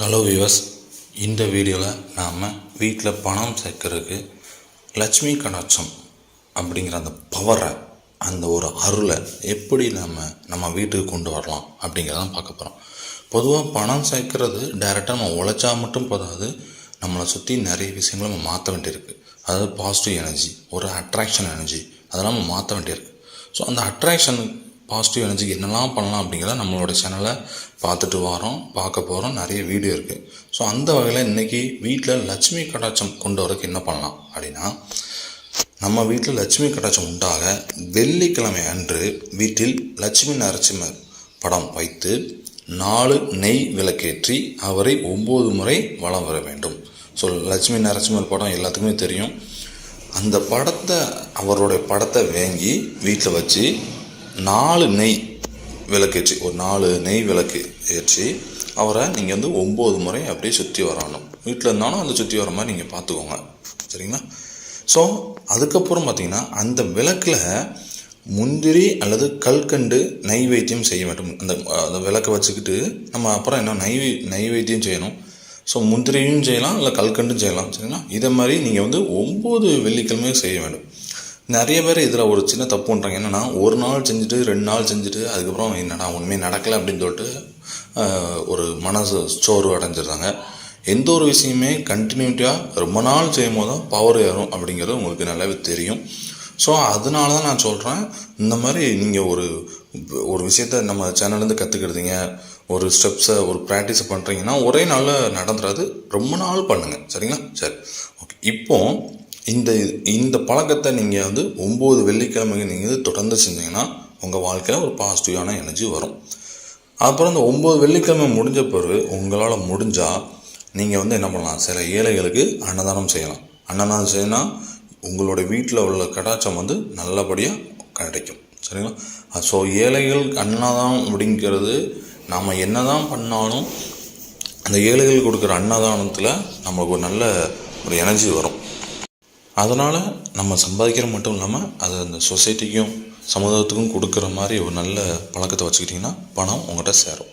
Hello விவஸ் இந்த வீடியோவில் நாம் வீட்டில் பணம் சேர்க்கறதுக்கு லட்சுமி கடாட்சம் அப்படிங்கிற அந்த பவரை அந்த ஒரு அருளை எப்படி நம்ம நம்ம வீட்டுக்கு கொண்டு வரலாம் அப்படிங்கிறதான் பார்க்க போகிறோம் பொதுவாக பணம் சேர்க்கறது டைரெக்டாக நம்ம உழைச்சா மட்டும் போதாது நம்மளை சுற்றி நிறைய விஷயங்களை நம்ம மாற்ற வேண்டியிருக்கு. அதாவது பாசிட்டிவ் எனர்ஜி ஒரு அட்ராக்ஷன் எனர்ஜி அதெல்லாம் நம்ம மாற்ற வேண்டியிருக்கு. ஸோ அந்த அட்ராக்ஷன் பாசிட்டிவ் எனர்ஜிக்கு என்னெல்லாம் பண்ணலாம் அப்படிங்கிறத நம்மளோட சேனலை பார்த்துட்டு வரோம் பார்க்க போகிறோம் நிறைய வீடியோ இருக்குது ஸோ அந்த வகையில் இன்றைக்கி வீட்டில் லட்சுமி கடாட்சம் கொண்டு வரதுக்கு என்ன பண்ணலாம் அப்படின்னா நம்ம வீட்டில் லட்சுமி கடாட்சம் உண்டாக வெள்ளிக்கிழமை அன்று வீட்டில் லட்சுமி நரசிம்மர் படம் வைத்து நாலு நெய் விளக்கேற்றி அவரை ஒம்பது முறை வலம் வர வேண்டும். ஸோ லட்சுமி நரசிம்மர் படம் எல்லாத்துக்குமே தெரியும். அந்த படத்தை அவருடைய படத்தை வாங்கி வீட்டில் வச்சு நாலு நெய் விளக்கேற்றி ஒரு நாலு நெய் விளக்கு ஏற்றி அவரை நீங்கள் வந்து ஒம்பது முறை அப்படியே சுற்றி வரணும். வீட்டில் இருந்தாலும் அந்த சுற்றி வர மாதிரி நீங்கள் பார்த்துக்கோங்க. சரிங்களா? ஸோ அதுக்கப்புறம் பார்த்தீங்கன்னா அந்த விளக்கில் முந்திரி அல்லது கல்கண்டு நைவேத்தியம் செய்ய வேண்டும். அந்த அந்த விளக்கை வச்சுக்கிட்டு நம்ம அப்புறம் என்ன நைவே நைவேத்தியம் செய்யணும். ஸோ முந்திரியும் செய்யலாம் இல்லை கல்கண்டும் செய்யலாம். சரிங்களா? இதை மாதிரி நீங்கள் வந்து ஒம்பது வெள்ளிக்கிழமையும் செய்ய வேண்டும். நிறைய பேர் இதில் ஒரு சின்ன தப்பு பண்ணுறாங்க என்னென்னா ஒரு நாள் செஞ்சுட்டு ரெண்டு நாள் செஞ்சுட்டு அதுக்கப்புறம் என்னடா உண்மையை நடக்கலை அப்படின்னு சொல்லிட்டு ஒரு மனசு சோர்வு அடைஞ்சிடுறாங்க. எந்த ஒரு விஷயமே கண்டினியூட்டியாக ரொம்ப நாள் செய்யும் போது தான் பவர் ஏறும் அப்படிங்கிறது உங்களுக்கு நல்லாவே தெரியும். ஸோ அதனால தான் நான் சொல்கிறேன் இந்த மாதிரி நீங்கள் ஒரு ஒரு விஷயத்த நம்ம சேனல்லேருந்து கற்றுக்கிடுதீங்க ஒரு ஸ்டெப்ஸை ஒரு ப்ராக்டிஸை பண்ணுறீங்கன்னா ஒரே நாளில் நடந்துடாது ரொம்ப நாள் பண்ணுங்கள் சரிங்களா? சரி. ஓகே இப்போது இந்த இந்த பழக்கத்தை நீங்கள் வந்து ஒம்பது வெள்ளிக்கிழமைக்கு நீங்கள் வந்து தொடர்ந்து செஞ்சீங்கன்னா உங்கள் வாழ்க்கையில் ஒரு பாசிட்டிவான எனர்ஜி வரும். அப்புறம் இந்த ஒம்பது வெள்ளிக்கிழமை முடிஞ்ச பிறகு உங்களால் முடிஞ்சால் நீங்கள் வந்து என்ன பண்ணலாம்? சில ஏழைகளுக்கு அன்னதானம் செய்யலாம். அன்னதானம் செய்யனா உங்களுடைய வீட்டில் உள்ள கடாச்சம் வந்து நல்லபடியாக கிடைக்கும். சரிங்களா? ஸோ ஏழைகள் அன்னதானம் அப்படிங்கிறது நாம் என்ன தான் பண்ணாலும் அந்த ஏழைகள் கொடுக்குற அன்னதானத்தில் நமக்கு ஒரு நல்ல ஒரு எனர்ஜி வரும். அதனால் நம்ம சம்பாதிக்கிற மட்டும் இல்லாமல் அது அந்த சொசைட்டிக்கும் சமுதாயத்துக்கும் கொடுக்குற மாதிரி ஒரு நல்ல பழக்கத்தை வச்சுக்கிட்டிங்கன்னா பணம் உங்கள்கிட்ட சேரும்.